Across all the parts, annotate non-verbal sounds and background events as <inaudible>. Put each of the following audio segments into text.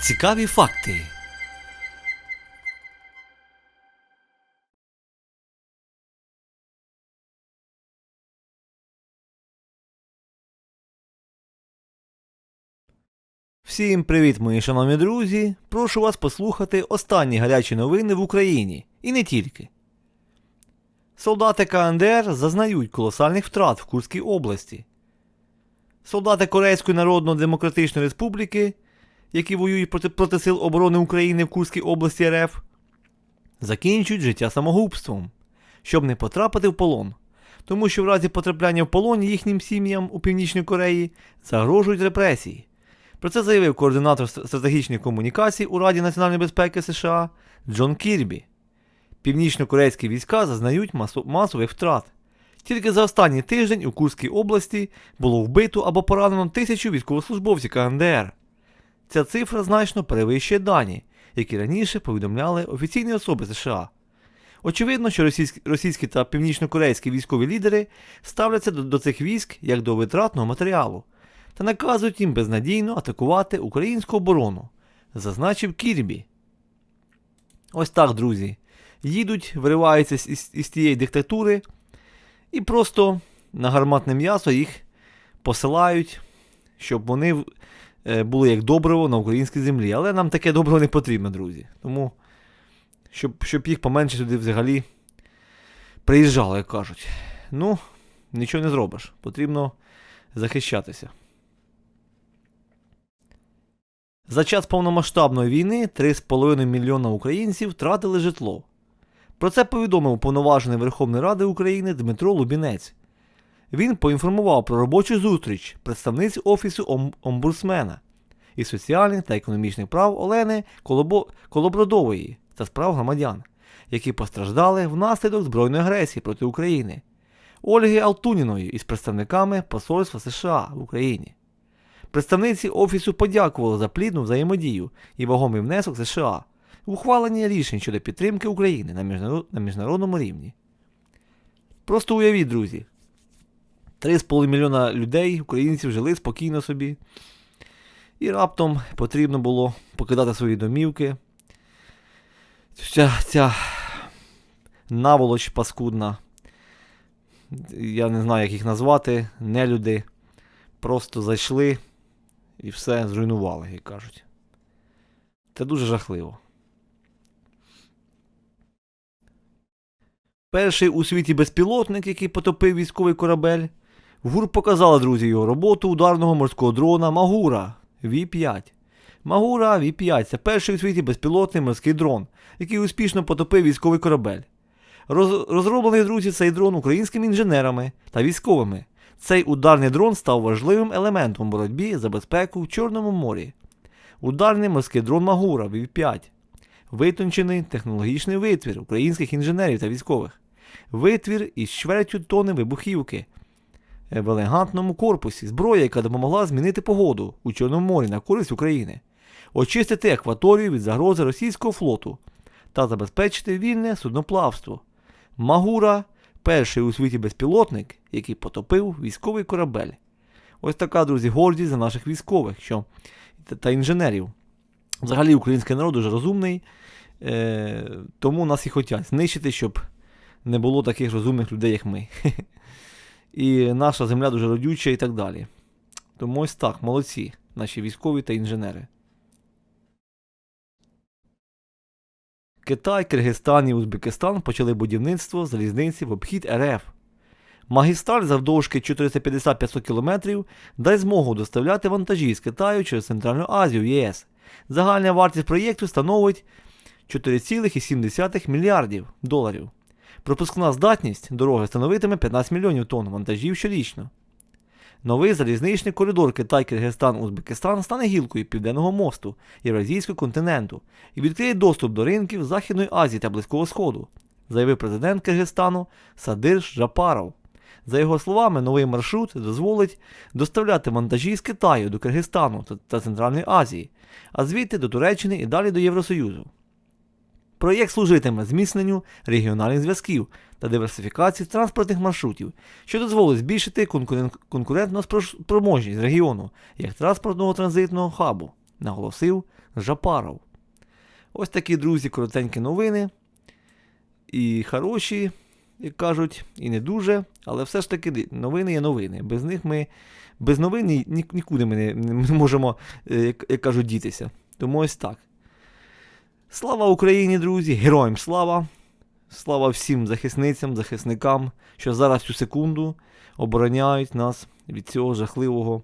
Цікаві факти. Всім привіт, мої шановні друзі! Прошу вас послухати останні гарячі новини в Україні і не тільки. Солдати КНДР зазнають колосальних втрат в Курській області. Солдати Корейської Народно-Демократичної Республіки, які воюють проти, проти Сил оборони України в Курській області РФ, закінчують життя самогубством, щоб не потрапити в полон. Тому що в разі потрапляння в полон їхнім сім'ям у Північній Кореї загрожують репресії. Про це заявив координатор стратегічних комунікацій у Раді національної безпеки США Джон Кірбі. Північно-корейські війська зазнають масових втрат. Тільки за останній тиждень у Курській області було вбито або поранено тисячу військовослужбовців КНДР. Ця цифра значно перевищує дані, які раніше повідомляли офіційні особи США. Очевидно, що російські, російські та північно-корейські військові лідери ставляться до, до цих військ як до витратного матеріалу та наказують їм безнадійно атакувати українську оборону, зазначив Кірбі. Ось так, друзі. Їдуть, вириваються із, із тієї диктатури і просто на гарматне м'ясо їх посилають, щоб вони були як добриво на українській землі. Але нам таке добриво не потрібно, друзі. Тому, щоб, щоб їх поменше сюди взагалі приїжджало, як кажуть. Ну, нічого не зробиш. Потрібно захищатися. За час повномасштабної війни 3,5 мільйона українців втратили житло. Про це повідомив уповноважений Верховної Ради України Дмитро Лубінець. Він поінформував про робочу зустріч представниць Офісу ом- омбудсмена і соціальних та економічних прав Олени Колобо... Колобродової та справ громадян, які постраждали внаслідок збройної агресії проти України, Ольги Алтуніної із представниками Посольства США в Україні. Представниці Офісу подякували за плідну взаємодію і вагомий внесок США в ухвалення рішень щодо підтримки України на міжнародному рівні. Просто уявіть, друзі, 3,5 мільйона людей, українців, жили спокійно собі. І раптом потрібно було покидати свої домівки. Ця, ця наволоч паскудна. Я не знаю, як їх назвати, нелюди. Просто зайшли і все зруйнували, як кажуть. Це дуже жахливо. Перший у світі безпілотник, який потопив військовий корабель. ГУР показала, друзі, його роботу ударного морського дрона Магура V5. Магура V5 це перший у світі безпілотний морський дрон, який успішно потопив військовий корабель. Роз, розроблений, друзі, цей дрон українськими інженерами та військовими. Цей ударний дрон став важливим елементом боротьбі за безпеку в Чорному морі. Ударний морський дрон Магура V5. Витончений технологічний витвір українських інженерів та військових. Витвір із чвертю тони вибухівки в елегантному корпусі, зброя, яка допомогла змінити погоду у Чорному морі на користь України, очистити акваторію від загрози російського флоту та забезпечити вільне судноплавство. Магура перший у світі безпілотник, який потопив військовий корабель. Ось така, друзі, гордість за наших військових що, та, та інженерів. Взагалі, український народ дуже розумний, е, тому нас і хочуть знищити, щоб не було таких розумних людей, як ми. <laughs> І наша земля дуже родюча і так далі. Тому ось так, молодці, наші військові та інженери. Китай, Киргизстан і Узбекистан почали будівництво залізниці в обхід РФ. Магістраль завдовжки 450-500 км дасть змогу доставляти вантажі з Китаю через Центральну Азію ЄС. Загальна вартість проєкту становить 4,7 мільярдів доларів. Пропускна здатність дороги становитиме 15 мільйонів тонн вантажів щорічно. Новий залізничний коридор Китай-Киргизстан-Узбекистан стане гілкою південного мосту Євразійського континенту і відкриє доступ до ринків Західної Азії та Близького Сходу, заявив президент Киргизстану Садир Жапаров. За його словами, новий маршрут дозволить доставляти вантажі з Китаю до Киргизстану та- та Центральної Азії, а звідти до Туреччини і далі до Євросоюзу. Проєкт служитиме зміцненню регіональних зв'язків та диверсифікації транспортних маршрутів, що дозволить збільшити конкурен... конкурентну спроможність регіону як транспортного транзитного хабу, наголосив Жапаров. Ось такі, друзі, коротенькі новини. І хороші, як кажуть, і не дуже, але все ж таки новини є новини. Без них ми, без новин ні, ні- нікуди ми не, не можемо, е, як, як кажуть, дітися. Тому ось так. Слава Україні, друзі! Героям слава! Слава всім захисницям, захисникам, що зараз цю секунду обороняють нас від цього жахливого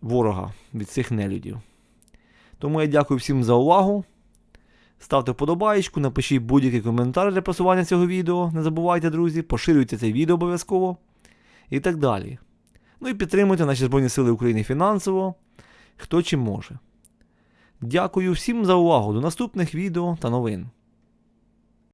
ворога, від цих нелюдів. Тому я дякую всім за увагу. Ставте вподобаєчку, напишіть будь-який коментар для просування цього відео. Не забувайте, друзі, поширюйте це відео обов'язково і так далі. Ну і підтримуйте наші Збройні Сили України фінансово, хто чим може. Дякую всім за увагу. До наступних відео та новин.